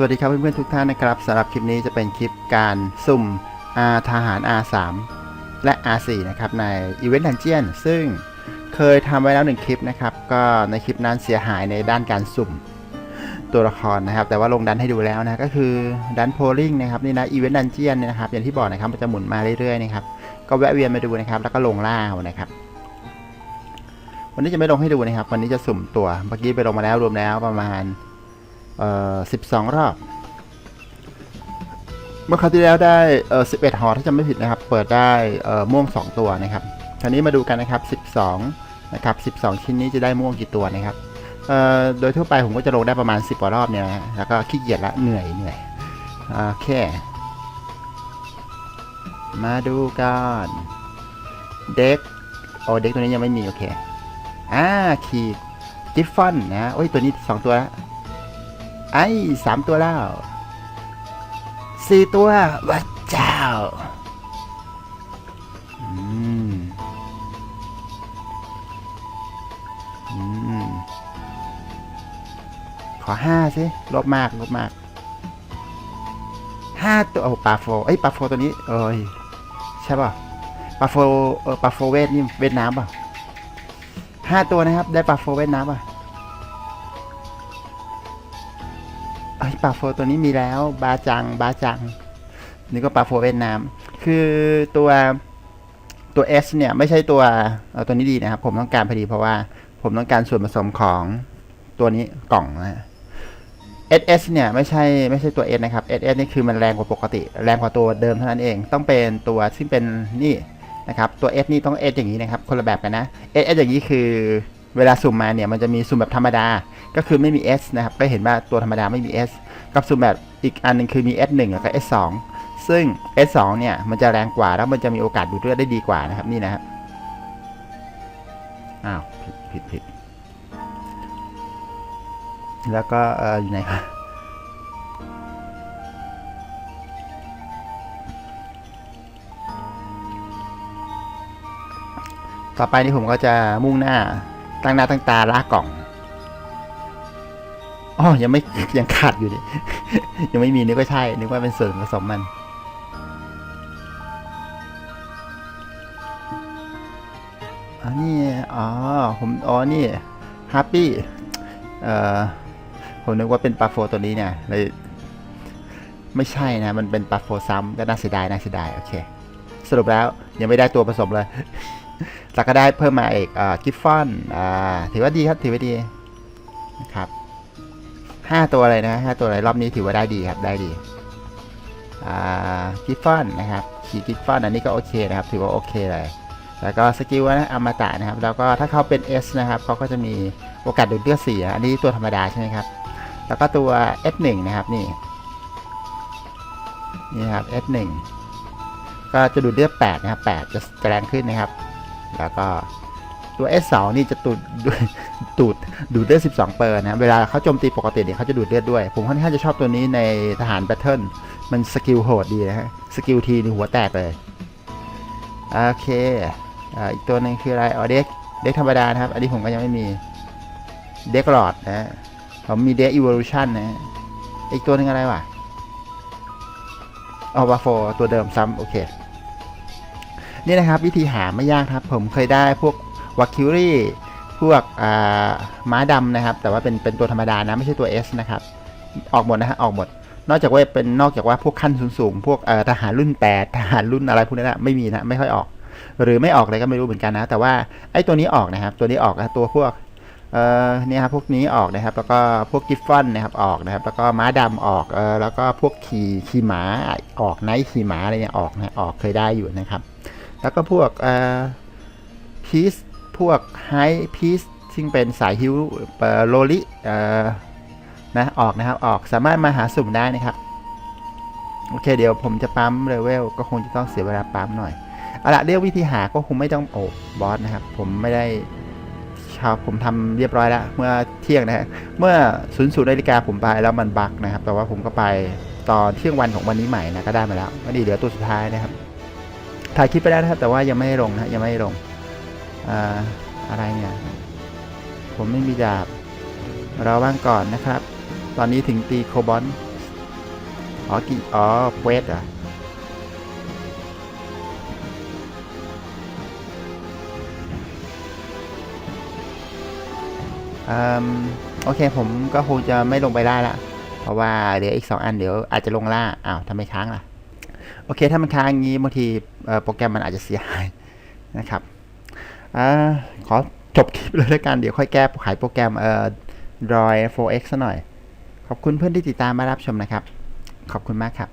สวัสดีครับเพื่อนๆทุกท่านนะครับสำหรับคลิปนี้จะเป็นคลิปการสุ่ม R ทหาร R3 และ R4 นะครับใน Event Dungeon ซึ่งเคยทำไว้แล้วหนึ่งคลิปนะครับ ก็ในคลิปนั้นเสียหายในด้านการสุ่มตัวละครนะครับ แต่ว่าลงดันให้ดูแล้วนะก็คือดันโพลิงนะครับนี่นะ Event Dungeon เนี่ยนะครับอย่างที่บอกนะครับมันจะหมุนมาเรื่อยๆนะครับก็แวะเวียนมาดูนะครับแล้วก็ลงล่าเอานะครับวันนี้จะไม่ลงให้ดูนะครับ วันนี้จะสุ่มตัวเมื่อกี้ไปลงมาแล้วรวมแล้วประมาณ 12 รอบ เมื่อคราวที่แล้วได้เอ่อ11 หอถ้าจำไม่ผิดนะครับ เปิดได้เอ่อม่วง 2 ตัวนะครับ คราวนี้มาดูกันนะครับ 12 นะครับ 12 ชิ้นนี้จะได้ม่วงกี่ตัวนะครับเอ่อโดยทั่วไปผมก็จะลงได้ประมาณ 10กว่ารอบเนี่ยนะแล้วก็ขี้เกียจละเหนื่อยเหนื่อยโอเค มาดูกันเด็กโอ้เด็กตัวนี้ยังไม่มี โอเค อ่า ขีดกิฟฟอนนะ โอ้ย ตัวนี้ 2 ตัวแล้ว ไอ้สามตัวแล้วสี่ตัวว้าเจ้าอืมอืมขอห้าสิลบมากลบมากห้าตัวโอ้ปลาโฟเอ้ปลาโฟตัวนี้เอ้ยใช่ป่ะปลาโฟเออปลาโฟเวทนี่เวียดนามป่ะห้าตัวนะครับ ได้ปลาโฟเวียดนามป่ะ ปลาโฟตัวนี้มีแล้วบาจังบาจัง นี่ก็ปลาโฟเวียดนาม คือตัวตัว S เนี่ยไม่ใช่ตัวเอาตัวนี้ดีนะครับ ผมต้องการพอดีเพราะว่าผมต้องการส่วนผสมของตัวนี้กล่องนะฮะ SS เนี่ยไม่ใช่ไม่ใช่ตัว S นะครับ SS นี่คือมันแรงกว่าปกติ แรงกว่าตัวเดิมเท่านั้นเอง ต้องเป็นตัวซึ่งเป็นนี่นะครับตัว S นี่ต้อง S อย่างนี้นะครับคนละแบบกันนะ SS อย่างนี้คือเวลาสุ่มมาเนี่ยมันจะมีสุ่มแบบธรรมดา ก็คือไม่มี S นะครับก็เห็นว่าตัวธรรมดาไม่มี S กับสุ่มแบบอีกอันหนึงคือมี S1 แล้วก็ S2 ซึ่ง S2 เนี่ยมันจะแรงกว่าแล้วมันจะมีโอกาสดูดเลือดได้ดีกว่านะครับนี่นะครับอ้าวผิดผิดผิดแล้วก็อยู่ไหนครับต่อไปนี่ผมก็จะมุ่งหน้าตั้งหน้าตั้งตาลากกล่อง อ๋อยังไม่ยังขาดอยู่ดิยังไม่มีนึกว่าใช่ นึกว่าเป็นส่วนผสมมันอันนี้อ๋อ ผม อ๋อ นี่ฮัปปี้ เอ่อ ผมนึกว่าเป็นปลาโฟตัวนี้เนี่ยเลยไม่ใช่นะ มันเป็นปลาโฟซ้ำก็น่าเสียดาย น่าเสียดาย โอเค สรุปแล้วยังไม่ได้ตัวผสมเลยแต่ก็ได้เพิ่มมาอีกอ่ากิฟฟอน อ่า ถือว่าดีครับ ถือว่าดีนะครับ ห้าตัวเลยนะห้าตัวเลยรอบนี้ถือว่าได้ดีครับได้ดีกิฟฟอนนะครับขี่กิฟฟอนอันนี้ก็โอเคนะครับ ถือว่าโอเคเลย แล้วก็สกิลนะอมตะนะครับ แล้วก็ถ้าเขาเป็น S นะครับเขาก็จะมีโอกาสดูดเลือดสี่อันนี้ตัวธรรมดาใช่ไหมครับ แล้วก็ตัว S1 นะครับนี่นี่ครับ S1 ก็จะดูดเลือด8นะครับ8จะจะแรงขึ้นนะครับ แล้วก็ตัว S2 นี่จะตูด ดูดดูดเลือด 12 เปอร์นะเวลาเขาโจมตีปกติเนี่ยเขาจะดูดเลือดด้วย ผมค่อนข้างจะชอบตัวนี้ในทหารแบทเทิลมันสกิลโหดดีนะฮะสกิลทีนี่หัวแตกเลยโอเคอ่าอีกตัวหนึ่งคืออะไรอ๋อเด็กเด็กธรรมดานะครับ อันนี้ผมก็ยังไม่มีเด็กหลอดนะผมมีเด็กอี o l u t i o n นะฮะอีกตัวหนึ่งอะไรวะอ๋อวาโฟตัวเดิมซ้ำโอเค นี่นะครับวิธีหาไม่ยากครับ ผมเคยได้พวกวาคิวรี่ พวกม้าดำนะครับ แต่ว่าเป็นเป็นตัวธรรมดานะไม่ใช่ตัว S นะครับ ออกหมดนะฮะออกหมด นอกจากว่าเป็นนอกจากว่าพวกขั้นสูงๆพวกทหารรุ่น 8 ทหารรุ่นอะไรพวกนั้นนะไม่มีนะไม่ค่อยออก หรือไม่ออกเลยก็ไม่รู้เหมือนกันนะ แต่ว่าไอ้ตัวนี้ออกนะครับ ตัวนี้ออกนะตัวพวกเนี่ยครับพวกนี้ออกนะครับ แล้วก็พวกกิฟฟอนนะครับออกนะครับ แล้วก็ม้าดำออกเออแล้วก็พวกขี่ขี่หมาออกไนท์ขี่หมาอะไรเนี่ยออกนะออกเคยได้อยู่นะครับ แล้วก็พวกเอ่อพีซ พวกไฮพีซซึ่งเป็นสายฮิวโลลิเอ่อนะออกนะครับออกสามารถมาหาสุ่มได้นะครับ โอเคเดี๋ยวผมจะปั๊มเลเวลก็คงจะต้องเสียเวลาปั๊มหน่อยเอาละเรียกวิธีหาก็คงไม่ต้องโอ้บอสนะครับ ผมไม่ได้ชอบผมทำเรียบร้อยแล้ว เมื่อเที่ยงนะฮะเมื่อศูนย์ศูนย์นาฬิกาผมไปแล้วมันบักนะครับ แต่ว่าผมก็ไปตอนเที่ยงวันของวันนี้ใหม่นะก็ได้มาแล้วก็ดีเหลือตัวสุดท้ายนะครับถ่ายคลิปไปแล้วนะครับแต่ว่ายังไม่ลงนะยังไม่ลง อะไรเนี่ย ผมไม่มีดาบ เรอว่างก่อนนะครับ ตอนนี้ถึงตีโคบอลอ๋อกี่อ๋อเวทเหรออืมโอเคผมก็คงจะไม่ลงไปได้ละ เพราะว่าเดี๋ยวอีกสองอันเดี๋ยวอาจจะลงล่า อ้าวทำไมค้างล่ะ โอเคถ้ามันค้างอย่างนี้บางทีโปรแกรมมันอาจจะเสียหายนะครับ อ่าขอจบคลิปเลยแล้วกัน เดี๋ยวค่อยแก้ขายโปรแกรมเอ่อ Droid 4x ซะหน่อย ขอบคุณเพื่อนที่ติดตามมารับชมนะครับ ขอบคุณมากครับ